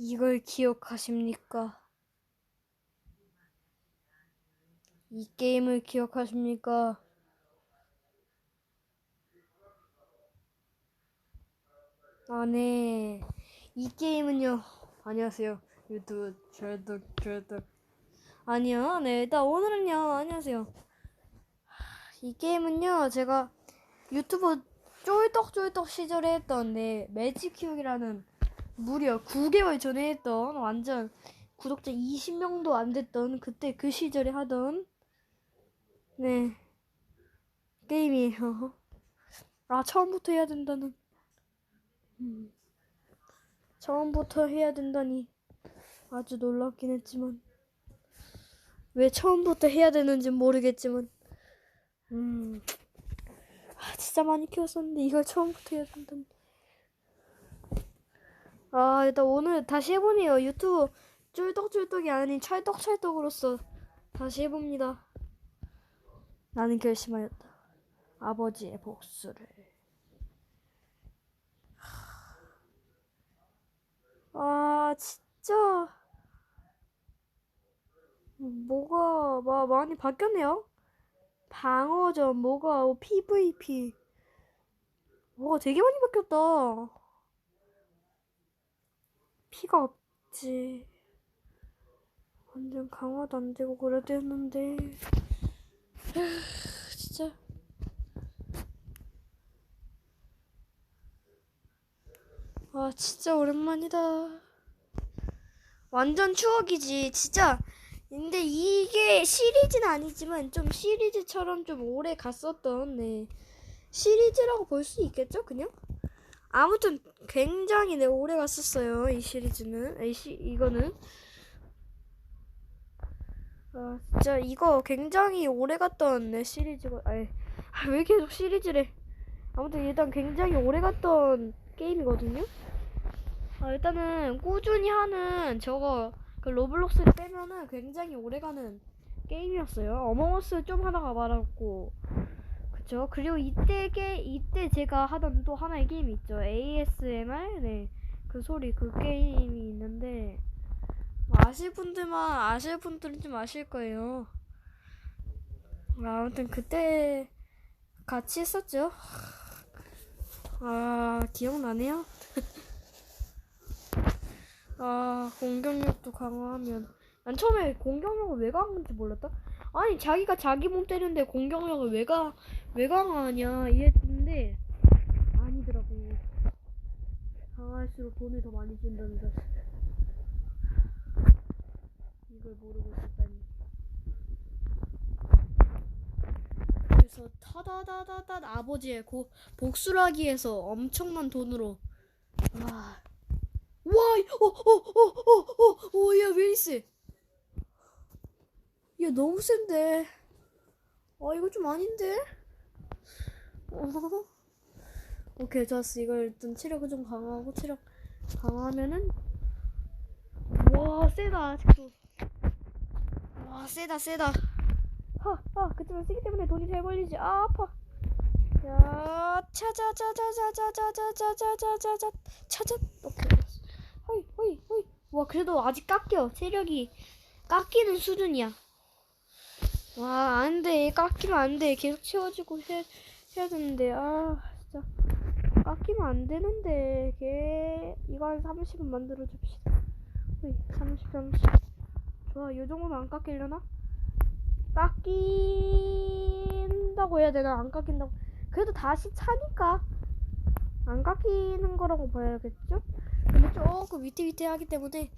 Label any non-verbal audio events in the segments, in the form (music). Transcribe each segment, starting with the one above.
이걸 기억하십니까? 이 게임을 기억하십니까? 아, 네. 이 게임은요. 안녕하세요. 유튜브 절덕 절덕. 아니요. 네. 일단 오늘은요. 안녕하세요. 이 게임은요. 제가 유튜브 쫄떡쫄떡 시절에 했던 네, 매직 키우기라는 무려 9개월 전에 했던 완전 구독자 20명도 안 됐던 그때 그 시절에 하던 네 게임이에요. (laughs) 아 처음부터 해야 된다는. 음, 처음부터 해야 된다니 아주 놀랍긴 했지만 왜 처음부터 해야 되는지 모르겠지만 음. 아, 진짜 많이 키웠었는데 이걸 처음부터 해야 된다니 아 일단 오늘 다시 해보네요. 유튜브 쫄떡쫄떡이 아닌 찰떡찰떡으로서 다시 해봅니다. 나는 결심하였다. 아버지의 복수를. 아 진짜. 뭐가 마, 많이 바뀌었네요. 방어전 뭐가 어, PVP 뭐가 되게 많이 바뀌었다 피가 없지. 완전 강화도 안 되고 그래야 되는데. (sighs) 진짜. 아 진짜 오랜만이다. 완전 추억이지 진짜. 근데 이게 시리즈는 아니지만 좀 시리즈처럼 좀 오래 갔었던 네. 시리즈라고 볼 수 있겠죠 그냥 아무튼 굉장히 네 오래 갔었어요 이 시리즈는. 이 시, 이거는. 아 진짜 이거 굉장히 오래 갔던 네 시리즈가 아니 아, 왜 계속 시리즈래? 아무튼 일단 굉장히 오래 갔던 게임이거든요? 아 일단은 꾸준히 하는 저거 그 로블록스를 빼면은 굉장히 오래 가는 게임이었어요. 어몽어스 좀 하다가 말았고, 그쵸? 그리고 이때 게 이때 제가 하던 또 하나의 게임이 있죠. ASMR 네, 그 소리 그 게임이 있는데 아실 분들만 아실 분들은 좀 아실 거예요. 아무튼 그때 같이 했었죠. 아 기억나네요. (laughs) 아 공격력도 강화하면 난 처음에 공격력을 왜 강한지 몰랐다 아니 자기가 자기 몸 때리는데 공격력을 왜, 가, 왜 강화하냐 이랬는데 아니더라고 강할수록 돈을 더 많이 준다는 사실 이걸 모르고 있었다니. 그래서 타다다다다 아버지의 고, 위해서 엄청난 돈으로. 와. 와, 어, 어, 어, 어, 어, 어, 야, 왜 이세? 야, 너무 센데. 아, 이거 좀 아닌데? 어. 오케이, 좋았어. 이걸 일단 체력을 좀 강화하고, 체력 강화하면은. 와, 세다, 아직도. 와, 세다, 세다. 하, 하, 그치만 세기 때문에 돈이 잘 벌리지. 아, 아파. 야, 차자자자자자자자자자자자 차자. 오케이. 호이 호이 호이 와 그래도 아직 깎여 체력이 깎이는 수준이야 와 안 돼. 깎이면 안 돼. 계속 채워주고 해, 해야 되는데 아 진짜. 깎이면 안 되는데. 걔 이거 한 30은 만들어 줍시다. 호이 30 30 좋아 요 정도면 안 깎이려나? 깎인다고 해야 되나? 안 깎인다고. 그래도 다시 차니까 안 깎이는 거라고 봐야겠죠? 근데 조금 위태위태하기 때문에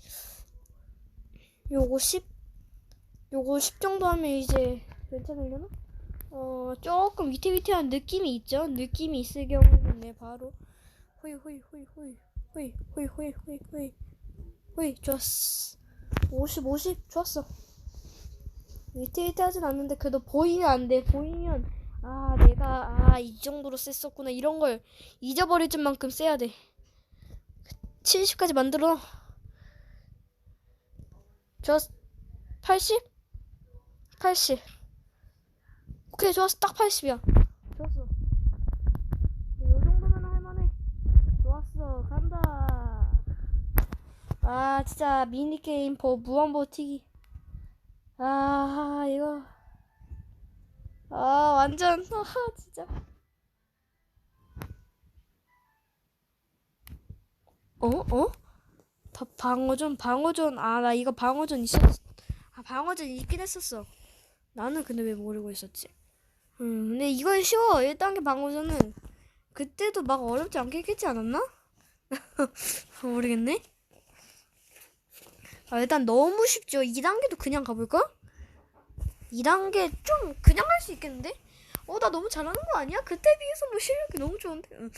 요거 10 요거 10 정도 하면 이제 괜찮으려나? 어 조금 위태위태한 느낌이 있죠? 느낌이 있을 경우는 네 바로 호이 호이 호이 호이 호이 호이 호이 호이 호이 호이 좋았어 50 50 좋았어 위태위태하진 않는데 그래도 보이면 안 돼 보이면 아 내가 아 이 정도로 셌었구나 이런 걸 잊어버릴 만큼 세야 돼 70까지 만들어. 좋았어. 80? 80. 오케이, 좋았어. 딱 80이야. 좋았어. 이 정도면 할만해. 좋았어. 간다. 아 진짜 미니게임 버 무한 버티기 아 이거 아 완전 (laughs) 아 진짜 어? 어? 더 방어전 방어전 아 나 이거 방어전 있었 아 방어전 있긴 했었어 나는 근데 왜 모르고 있었지 음 근데 이건 쉬워 1단계 방어전은 그때도 막 어렵지 않게 했지 않았나? (laughs) 모르겠네 아, 일단 너무 쉽죠. 2단계도 그냥 가볼까? 2단계 좀 그냥 할 수 있겠는데? 어, 나 너무 잘하는 거 아니야? 그때 비해서 뭐 실력이 너무 좋은데? 응.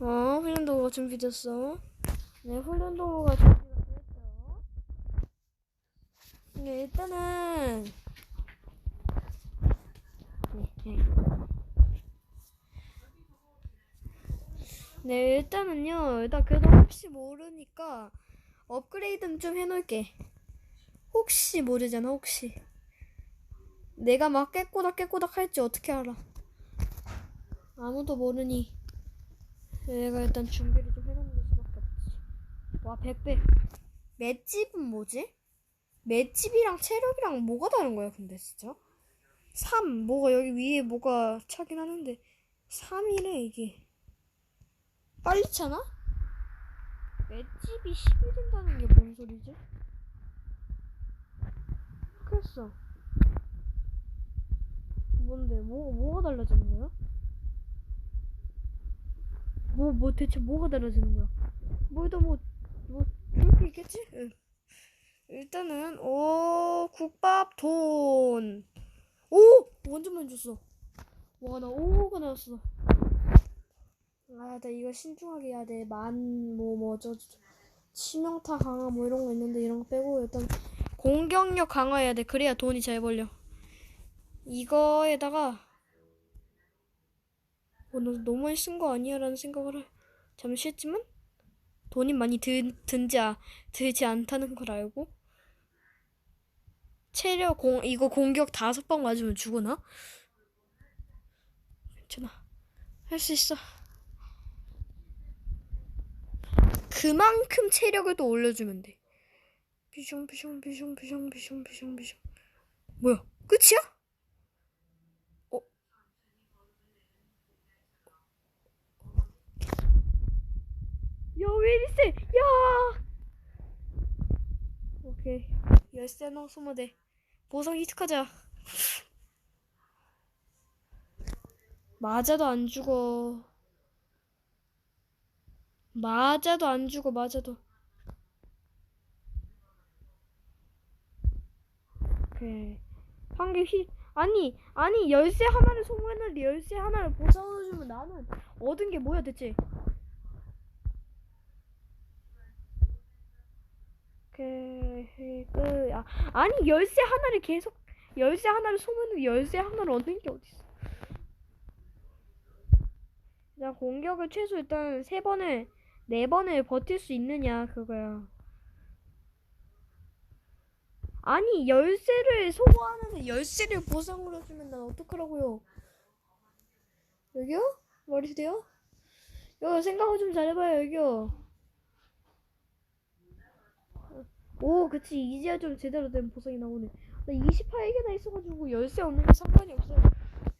어, 훈련 도구가 준비됐어. 네, 훈련 도구가 준비가 됐어요. 네, 일단은. 네, 네. 네, 일단은요. 일단 그래도 혹시 모르니까 업그레이드는 좀 해놓을게. 혹시 모르잖아, 혹시. 내가 막 깨꼬닥 깨꼬닥 할지 어떻게 알아? 아무도 모르니. 내가 일단 준비를 좀 해놓는 수밖에 없지. 와, 100배. 맷집은 뭐지? 맷집이랑 체력이랑 뭐가 다른 거야, 근데 진짜? 3. 뭐가 여기 위에 뭐가 차긴 하는데. 3이래, 이게. 빨리 차나? 맷집이 10이 된다는 게 뭔 소리지? 그랬어. 뭔데? 뭐, 뭐가 달라지는 거야? 뭐, 뭐, 대체 뭐가 달라지는 거야? 뭐에다 뭐, 뭐, 좋을 게 있겠지? 응. 일단은, 오, 국밥 돈. 오! 완전 많이 줬어. 와, 나 5가 나왔어. 아, 나 이거 신중하게 해야 돼. 만, 뭐, 뭐, 저, 저, 치명타 강화 뭐 이런 거 있는데 이런 거 빼고 일단 공격력 강화해야 돼. 그래야 돈이 잘 벌려. 이거에다가 어, 나 너무 많이 쓴 거 아니야? 라는 생각을 해. 잠시 했지만 돈이 많이 든, 든지, 아, 들지 않다는 걸 알고 체력 공, 이거 공격 다섯 방 맞으면 죽으나? 괜찮아. 할 수 있어. 그만큼 체력을 또 올려주면 돼. 비숑 비숑 비숑 비숑 비숑 비숑 비숑 뭐야? 끝이야? 어? 야, 세? 야! 오케이. 열쇠 넣어 소모돼. 보상 이득하자. 맞아도 안 죽어. 맞아도 안 죽어, 맞아도. 오케이. 한개 휘, 아니, 아니, 열쇠 하나를 소모했는데 열쇠 하나를 보상해주면 나는 얻은 게 뭐야, 대체? 오케이, 끝. 아, 아니, 열쇠 하나를 계속, 열쇠 하나를 소모했는데 열쇠 하나를 얻는 게 어딨어. 일단 공격을 최소 일단 세 번을, 네 번을 버틸 수 있느냐, 그거야. 아니 열쇠를 소모하는데 열쇠를 보상으로 주면 난 어떡하라고요? 여기요? 말이 돼요? 여기 생각을 좀 잘해봐요 여기요. 오 그치 이제야 좀 제대로 된 보상이 나오네. 나 28개나 있어가지고 열쇠 없는 게 상관이 없어요.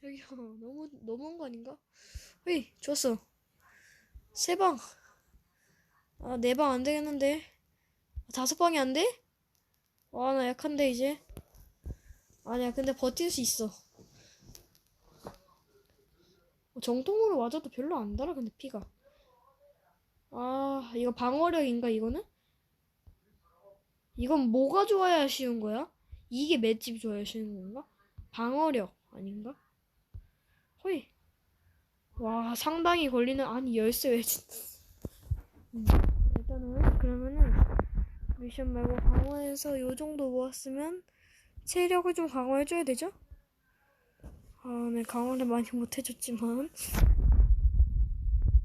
여기요 (laughs) 너무 너무한 거 아닌가? 헤이 좋았어. 세 방. 아 네 방 안 되겠는데. 다섯 방이 안 돼? 와, 나 약한데, 이제. 아니야, 근데 버틸 수 있어. 어, 정통으로 맞아도 별로 안 달아, 근데 피가. 아, 이거 방어력인가, 이거는? 이건 뭐가 좋아야 쉬운 거야? 이게 맷집이 좋아야 쉬운 건가? 방어력 아닌가? 허이. 와, 상당히 걸리는, 아니, 열쇠 왜, 진 음, 일단은, 그러면은, 미션 말고 강화해서 요 정도 모았으면 체력을 좀 강화해줘야 되죠? 아, 네, 강화를 많이 못해줬지만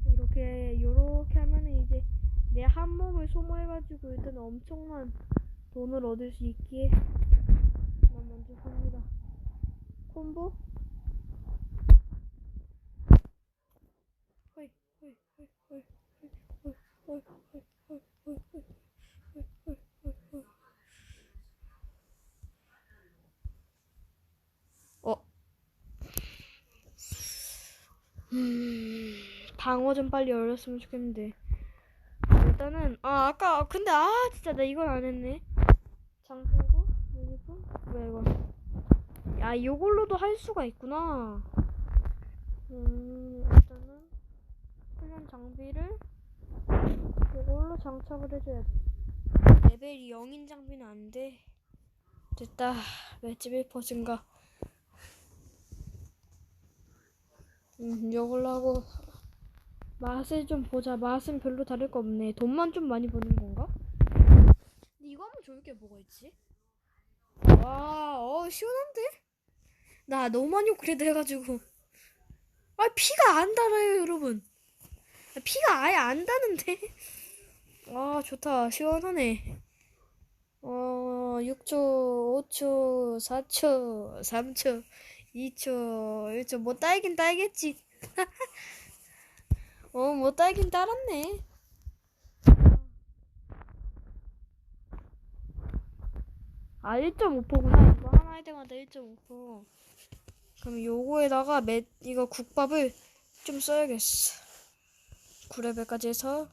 이렇게 요렇게 하면은 이제 내 한 몸을 소모해가지고 일단 엄청난 돈을 얻을 수 있기에 난 먼저 씁니다. 콤보? 어 음, 방어 좀 빨리 열렸으면 좋겠는데 일단은 아 아까 근데 아 진짜 나 이건 안 했네 장신구 유니폼 뭐야 이거? 야 요걸로도 할 수가 있구나. 음 일단은 훈련 장비를 이걸로 장착을 해줘야 돼. 레벨이 0인 장비는 안 돼. 됐다. 맷집 1% 증가. 음, 이걸로 하고 맛을 좀 보자. 맛은 별로 다를 거 없네. 돈만 좀 많이 버는 건가? 이거 하면 좋을 게 뭐가 있지? 와, 어 시원한데? 나 너무 많이 업그레이드 해가지고 아 피가 안 달아요, 여러분. 피가 아예 안 다는데? 아 좋다 시원하네 어 6초 5초 4초 3초 2초 1초 뭐 따이긴 따이겠지 (laughs) 어뭐 따이긴 따랐네 아 1.5%구나. 이거 하나 할 때마다 1.5% 그럼 요거에다가 맷 이거 국밥을 좀 써야겠어. 9레벨까지 해서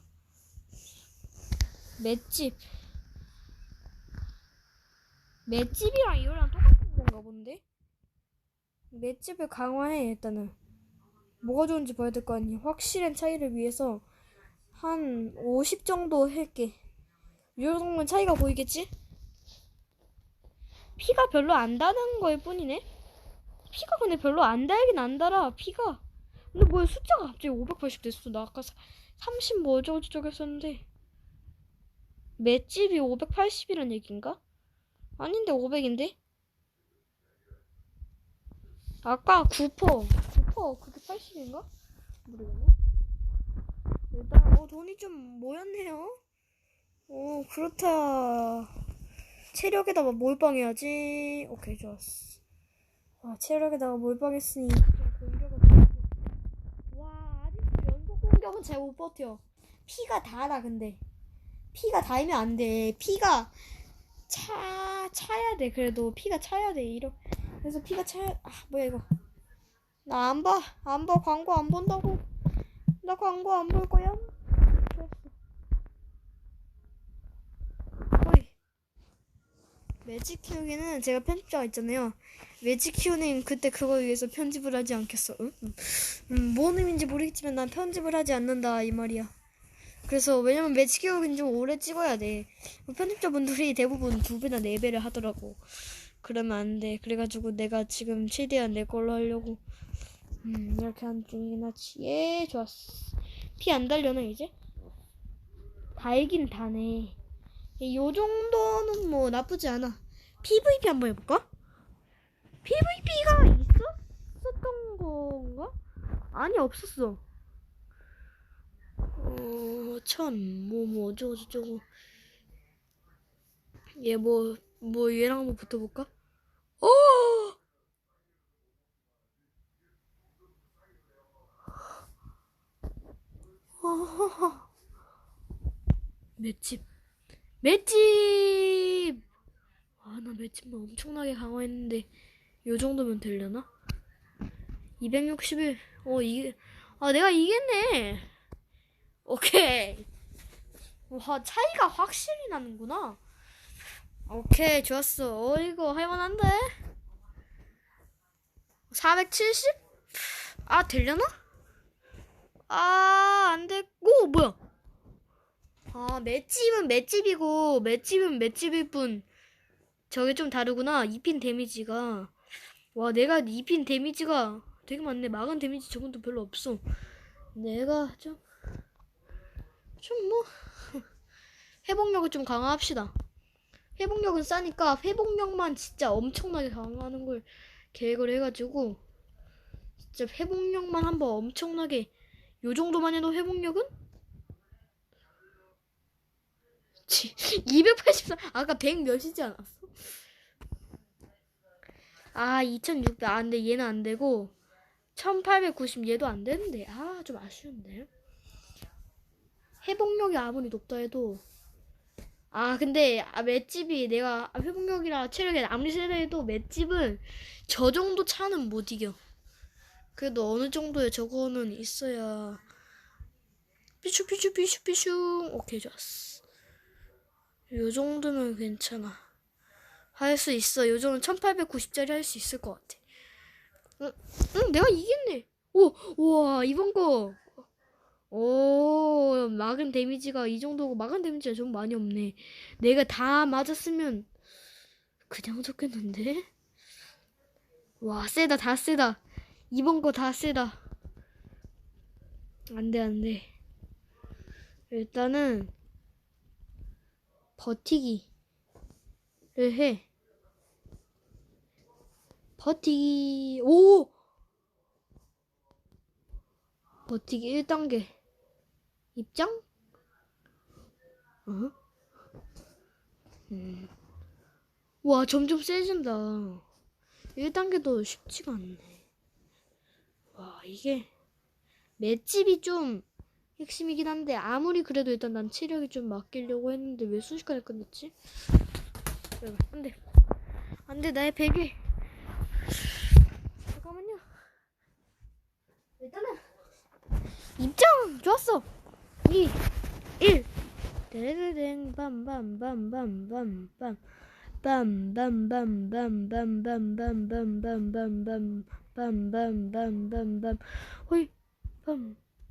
맷집. 맷집이랑 이거랑 똑같은 건가 본데? 맷집을 강화해 일단은. 뭐가 좋은지 봐야 될 거 아니야. 확실한 차이를 위해서 한 50 정도 할게. 이 정도면 차이가 보이겠지? 피가 별로 안 다는 거일 뿐이네 피가 근데 별로 안 달긴 안 달아 피가 근데 뭐야 숫자가 갑자기 580 됐어 나 아까 30 뭐 어쩌고저쩌고 했었는데 맷집이 580이란 얘기인가? 아닌데 500인데? 아까 9%, 9% 그게 80인가? 모르겠네. 일단 어 돈이 좀 모였네요. 오 그렇다. 체력에다가 몰빵해야지. 오케이 좋았어. 와 체력에다가 몰빵했으니 더와 아직도 연속 공격은 잘 못 버텨. 피가 다라 근데. 피가 닿으면 안 돼. 피가 차 차야 돼. 그래도 피가 차야 돼. 이러. 그래서 피가 차. 아 뭐야 이거. 나 안 봐. 안 봐. 광고 안 본다고. 나 광고 안 볼 거야. 좋았어. 어이. 매직 키우기는 제가 편집자가 있잖아요. 매직 키우는 그때 그걸 위해서 편집을 하지 않겠어. 응? 음, 뭔 의미인지 모르겠지만 난 편집을 하지 않는다 이 말이야. 그래서 왜냐면 매직 키우기는 좀 오래 찍어야 돼. 편집자분들이 대부분 두 배나 네 배를 하더라고. 그러면 안 돼. 그래가지고 내가 지금 최대한 내 걸로 하려고. 음 이렇게 하는 중이긴 하지. 예 좋았어. 피 안 달려나 이제? 달긴 다네. 요 정도는 뭐 나쁘지 않아. PVP 한번 해볼까? PVP가 있었었던 건가? 아니 없었어. 어, 천, 뭐, 뭐, 어쩌고 저쩌고. 얘 뭐, 뭐, 얘랑 한번 붙어볼까? 어! 어허허. 맷집. 맷집! 아, 나 맷집만 엄청나게 강화했는데, 요 정도면 되려나? 261. 어, 이게, 아, 내가 이겼네. 오케이. 와, 차이가 확실히 나는구나. 오케이, 좋았어. 어, 이거 할만한데? 470? 아, 되려나? 아, 안 돼. 오, 뭐야? 아, 맷집은 맷집이고, 맷집은 맷집일 뿐. 저게 좀 다르구나. 입힌 데미지가. 와, 내가 입힌 데미지가 되게 많네. 막은 데미지 저건도 별로 없어. 내가 좀, 좀 뭐, (laughs) 회복력을 좀 강화합시다. 회복력은 싸니까 회복력만 진짜 엄청나게 강화하는 걸 계획을 해가지고, 진짜 회복력만 한번 엄청나게, 요 정도만 해도 회복력은? 그렇지. 284. (laughs) 아까 100 몇이지 않았어? 아, 2600. 아, 근데 얘는 안 되고, 1890 얘도 안 되는데. 아, 좀 아쉬운데. 회복력이 아무리 높다 해도. 아, 근데, 아, 맷집이 내가 아, 회복력이라 체력이 아무리 세다 해도 맷집은 저 정도 차는 못 이겨. 그래도 어느 정도의 저거는 있어야. 삐슈, 삐슈, 삐슈, 삐슈. 오케이, 좋았어. 요 정도면 괜찮아. 할 수 있어. 요정은 1890짜리 할 수 있을 것 같아. 응, 응, 내가 이겼네. 오, 우와, 이번 거. 오, 막은 데미지가 이 정도고, 막은 데미지가 좀 많이 없네. 내가 다 맞았으면, 그냥 좋겠는데? 와, 세다, 다 세다. 이번 거 다 세다. 안 돼, 안 돼. 일단은, 버티기를 해. 버티기, 오! 버티기 1단계. 입장? 응? 음. 와, 점점 세진다. 1단계도 쉽지가 않네. 와, 이게 맷집이 좀 핵심이긴 한데 아무리 그래도 일단 난 체력이 좀 맡기려고 했는데 왜 순식간에 끝났지? 안돼 안돼 나의 베개 잠깐만요 일단은 입장 좋았어 2 1 데레데댕 빰빰빰빰빰빰 빰빰빰빰빰빰빰빰빰빰빰빰빰빰 호이 빰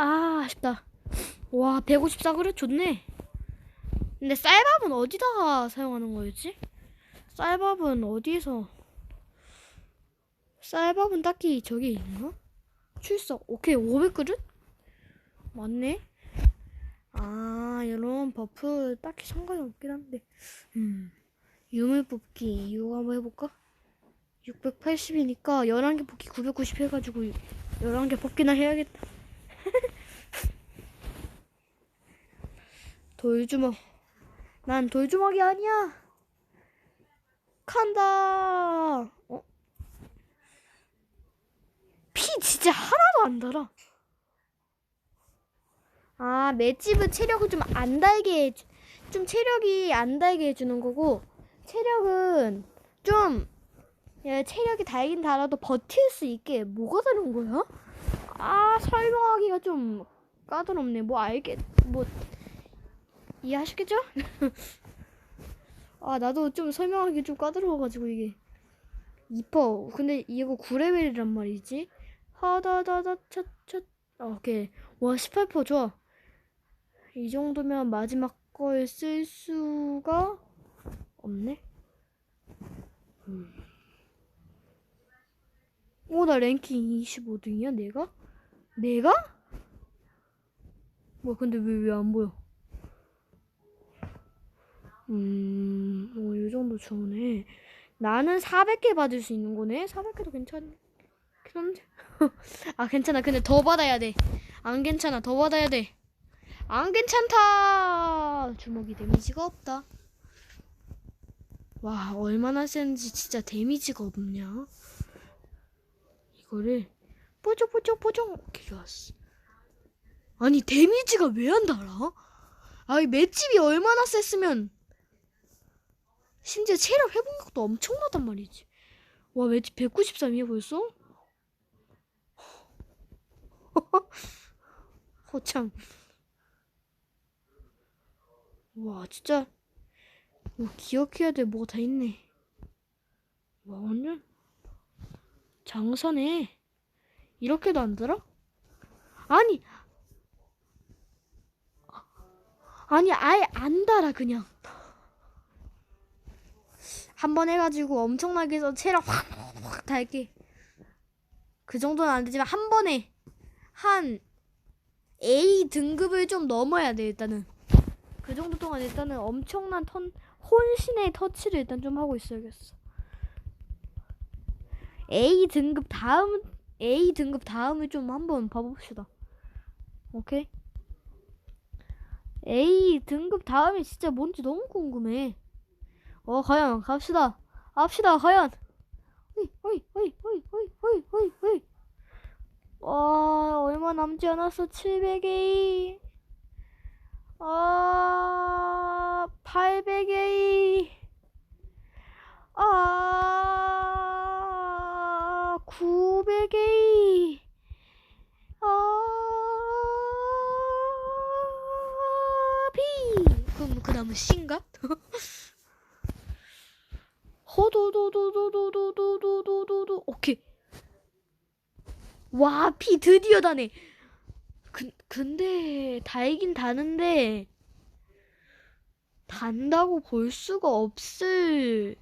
아, 아쉽다. 와, 154 그래 좋네. 근데 쌀밥은 어디다가 사용하는 거였지? 쌀밥은 어디에서? 쌀밥은 딱히 저기 있나? 출석. 오케이, 500그릇? 맞네. 아, 이런 버프 딱히 상관이 없긴 한데. 음. 유물 뽑기 이거 한번 해볼까? 680이니까 11개 뽑기 990 해가지고 11개 뽑기나 해야겠다. 돌주먹. 난 돌주먹이 아니야. 간다. 어? 피 진짜 하나도 안 달아. 아, 맷집은 체력을 좀 안 달게 해주, 좀 체력이 안 달게 해주는 거고, 체력은 좀, 예, 체력이 달긴 달아도 버틸 수 있게 뭐가 다른 거야? 아, 설명하기가 좀 까다롭네. 뭐 알겠, 뭐, 이해하시겠죠? (laughs) 아, 나도 좀 설명하기 좀 까다로워가지고, 이게. 이뻐. 근데 이거 9레벨이란 말이지? 하다다다 차차. 아, 오케이. 와, 18% 좋아. 이 정도면 마지막 걸 쓸 수가 없네. 음. 오, 나 랭킹 25등이야, 내가? 내가? 뭐야, 근데 왜, 왜 안 보여? 음, 뭐, 이 정도 좋네. 나는 400개 받을 수 있는 거네? 400개도 괜찮긴 한데. 아, 괜찮아. 근데 더 받아야 돼. 안 괜찮아. 더 받아야 돼. 안 괜찮다! 주먹이 데미지가 없다. 와, 얼마나 센지 진짜 데미지가 없냐? 이거를 뽀짝뽀짝뽀짝 이렇게 왔어. 아니, 데미지가 왜 안 달아? 아이 맷집이 얼마나 셌으면 심지어 체력 회복력도 엄청나단 말이지. 와 맷집 193이야 벌써? (laughs) 허참. 와 진짜 뭐 기억해야 될 뭐가 다 있네. 와 완전 장사네. 이렇게도 안 들어? 아니 아니 아예 안 달아 그냥 한 번 해가지고 엄청나게 해서 체력 확 확 달게 그 정도는 안 되지만 한 번에 한 A 등급을 좀 넘어야 돼 일단은. 그 정도 동안 일단은 엄청난 턴 혼신의 터치를 일단 좀 하고 있어야겠어. A 등급 다음 A 등급 다음을 좀 한번 봐봅시다. 오케이? A 등급 다음이 진짜 뭔지 너무 궁금해. 어, 과연 갑시다. 갑시다, 과연. 어이, 어이, 어이, 어이, 어이, 어이, 어이, 어이. 와, 얼마 남지 않았어. 700A. 아, 800A. 아, 900A. 아, B. 그럼 그 다음은 C 드디어 다네. 근, 근데 달긴 다는데 단다고 볼 수가 없을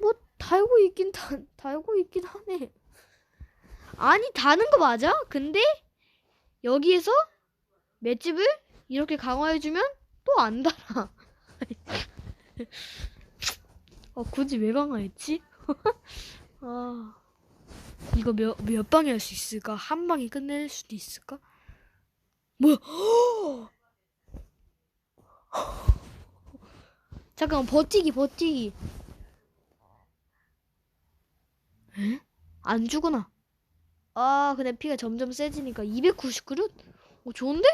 뭐 달고 있긴 다, 달고 있긴 하네 아니 다는 거 맞아? 근데 여기에서 맷집을 이렇게 강화해주면 또 안 달아 (laughs) 어 굳이 왜 강화했지? (laughs) 아 이거 몇, 몇 방에 할 수 있을까? 한 방에 끝낼 수도 있을까? 뭐야? (gasps) 잠깐 버티기 버티기 에? 안 죽구나 아 근데 피가 점점 세지니까 299lut? 오 좋은데?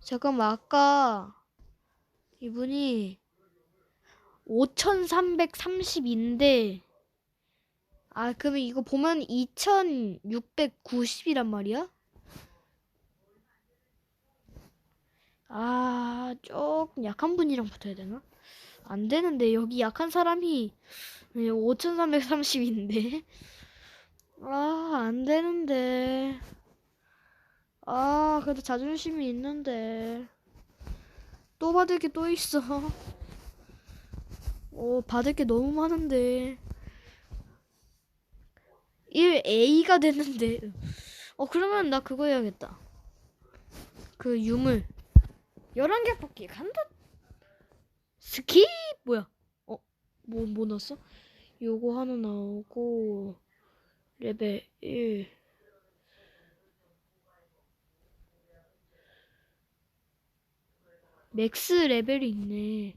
잠깐만 아까 이분이 5330인데 아, 그러면 이거 보면 2690이란 말이야? 아, 조금 약한 분이랑 붙어야 되나? 안 되는데, 여기 약한 사람이 5330인데? 아, 안 되는데. 아, 그래도 자존심이 있는데. 또 받을 게 또 있어. 어, 받을 게 너무 많은데. 1A가 됐는데. 어 그러면 나 그거 해야겠다. 그 유물. 11개 뽑기. 간다. 스킵? 뭐야? 어? 뭐, 뭐 넣었어? 요거 하나 나오고 레벨 1 맥스 레벨이 있네.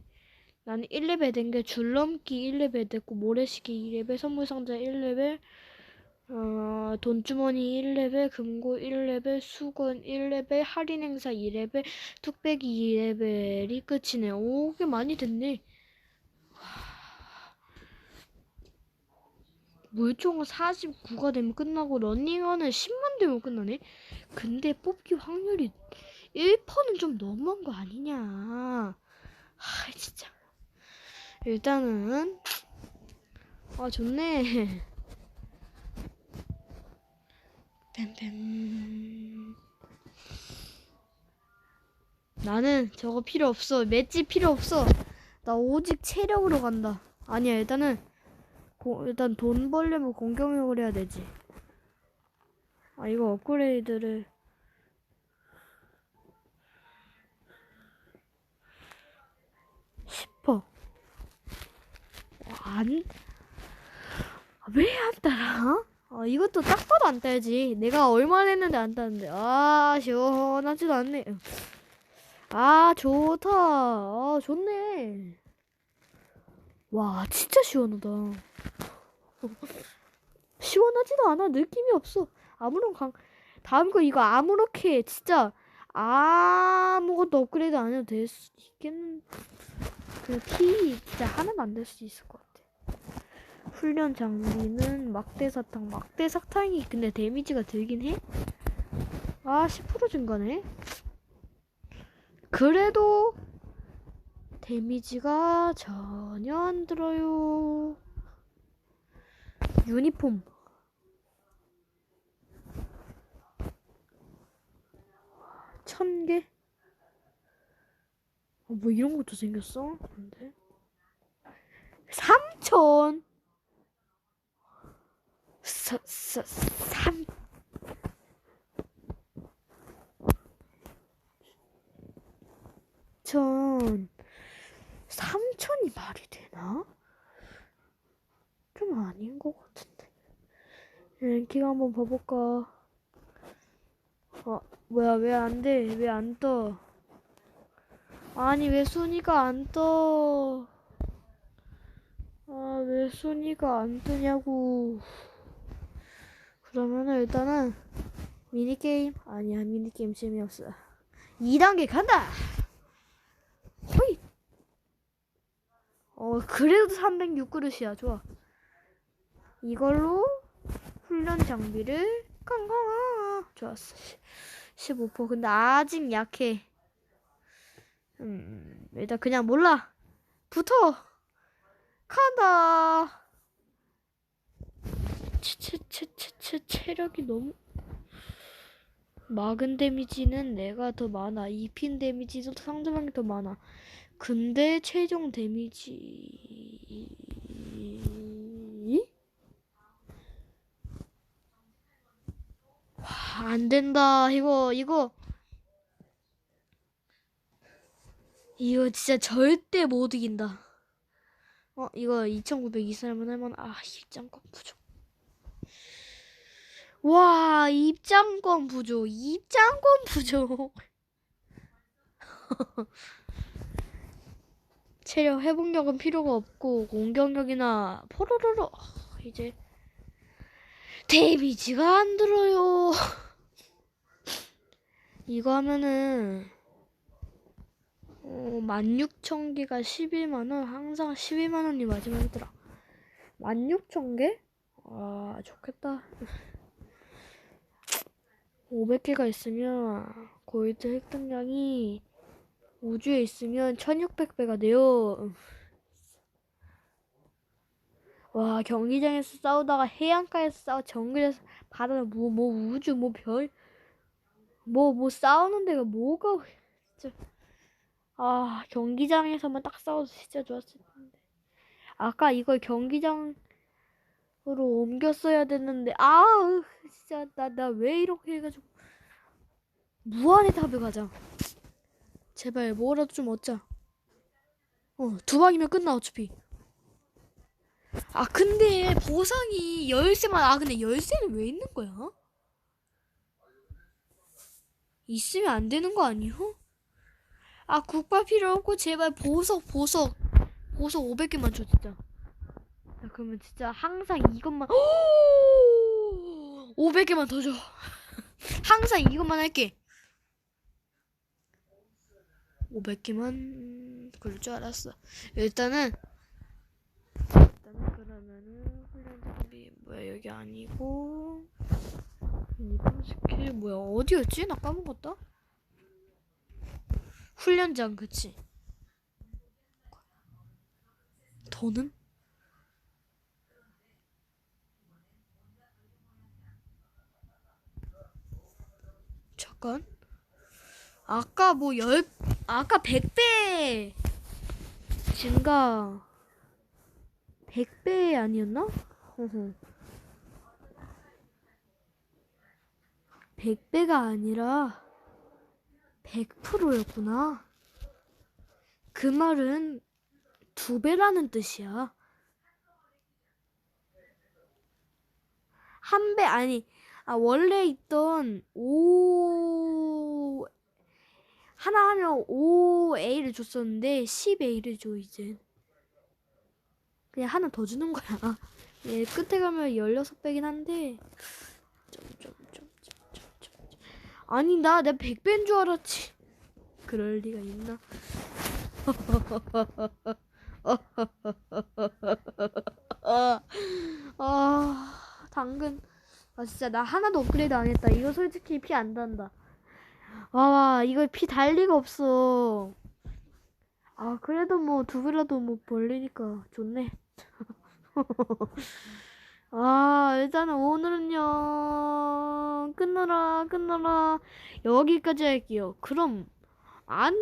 나는 1레벨 된 게 줄넘기 1레벨 됐고 모래시계 2레벨 선물상자 1레벨 어, 돈주머니 1레벨, 금고 1레벨, 수건 1레벨, 할인 행사 2레벨, 뚝배기 2레벨이 끝이네. 오, 꽤 많이 됐네. 물총은 49가 되면 끝나고 런닝어는 10만 되면 끝나네. 근데 뽑기 확률이 1%는 좀 너무한 거 아니냐. 아, 진짜. 일단은 아, 좋네. (laughs) 뱀뱀. 나는 저거 필요 없어. 맷집 필요 없어. 나 오직 체력으로 간다. 아니야, 일단은 고, 일단 돈 벌려면 공격력을 해야 되지. 아, 이거 업그레이드를 싶어. 안? 왜 안 따라? 아, 이것도 딱 봐도 안 따야지. 내가 얼마나 했는데 안 따는데. 아, 시원하지도 않네. 아, 좋다. 아, 좋네. 와, 진짜 시원하다. 시원하지도 않아. 느낌이 없어. 아무런 강, 다음 거 이거 아무렇게 진짜 아무것도 업그레이드 안 해도 될 수 있겠는. 그키 진짜 하나도 안 될 수 있을 것 같아. 훈련 장비는 막대 사탕. 막대 사탕이 근데 데미지가 들긴 해? 아, 10% 증가네? 그래도 데미지가 전혀 안 들어요. 유니폼. 천 개? 어, 뭐 이런 것도 생겼어? 근데 삼천. 사, 사, 삼. 천. 삼천이 말이 되나? 좀 아닌 것 같은데. 랭킹 한번 봐볼까? 뭐야 왜 안 돼? 왜 안 떠? 아니 왜 순위가 안 떠? 아 왜 순위가 안 뜨냐고. 그러면은 일단은 미니게임 아니야 미니게임 재미없어. 2단계 간다. 호이. 어 그래도 306그릇이야 좋아. 이걸로 훈련 장비를 깡깡아 좋았어. 15% 근데 아직 약해. 음 일단 그냥 몰라. 붙어. 간다. 채채채채채 체력이 너무 막은 데미지는 내가 더 많아. 입힌 데미지도 상대방이 더 많아. 근데 최종 데미지 와, 안 된다. 이거 이거 이거 진짜 절대 못 이긴다. 어 이거 2920만 할만 아 입장권 부족. 와 입장권 부족. 입장권 부족. (laughs) 체력 회복력은 필요가 없고 공격력이나 포로로로 이제 데미지가 안 들어요. (laughs) 이거 하면은 어, 16,000개가 11만원 항상 11만원이 마지막이더라 16,000개? 아 좋겠다 (laughs) 500개가 있으면 골드 획득량이 우주에 있으면 1600배가 돼요. 와 경기장에서 싸우다가 해안가에서 싸우 정글에서 바다 뭐뭐 우주 뭐별뭐뭐 싸우는 데가 뭐가 진짜. 아 경기장에서만 딱 싸워도 진짜 좋았을 텐데. 아까 이걸 경기장 으로 옮겼어야 됐는데 아우 진짜 나 나 왜 이렇게 해가지고 무한의 탑을 가자. 제발 뭐라도 좀 얻자. 어, 두 방이면 끝나 어차피. 아 근데 보상이 열쇠만 아 근데 열쇠는 왜 있는 거야? 있으면 안 되는 거 아니요? 아 국밥 필요 없고 제발 보석 보석 보석 500개만 줘 진짜. 야 그러면 진짜 항상 이것만 500개만 더 줘. 항상 이것만 할게. 500개만 그럴 줄 알았어. 일단은 일단은 그러면은 훈련 장비 뭐야 여기 아니고 스킬 뭐야 어디였지? 나 까먹었다. 훈련장 그치? 더는? 잠깐. 아까 뭐 열, 아까 100배 증가 100배 아니었나? 100배가 아니라 100%였구나. 그 말은 두 배라는 뜻이야. 한 배 아니 아 원래 있던 5 하나 하면 5A를 줬었는데 10A를 줘 이제. 그냥 하나 더 주는 거야. (laughs) 예, 끝에 가면 16배긴 한데. 아니 나 내가 100배인 줄 알았지. 그럴 리가 있나? (laughs) 아 당근 아 진짜 나 하나도 업그레이드 안 했다 이거 솔직히 피 안 단다 와, 이거 피 달 리가 없어. 아, 그래도 뭐두 배라도 뭐 벌리니까 좋네. (laughs) 아, 일단은 오늘은요. 끊어라, 끊어라. 여기까지 할게요. 그럼, 안.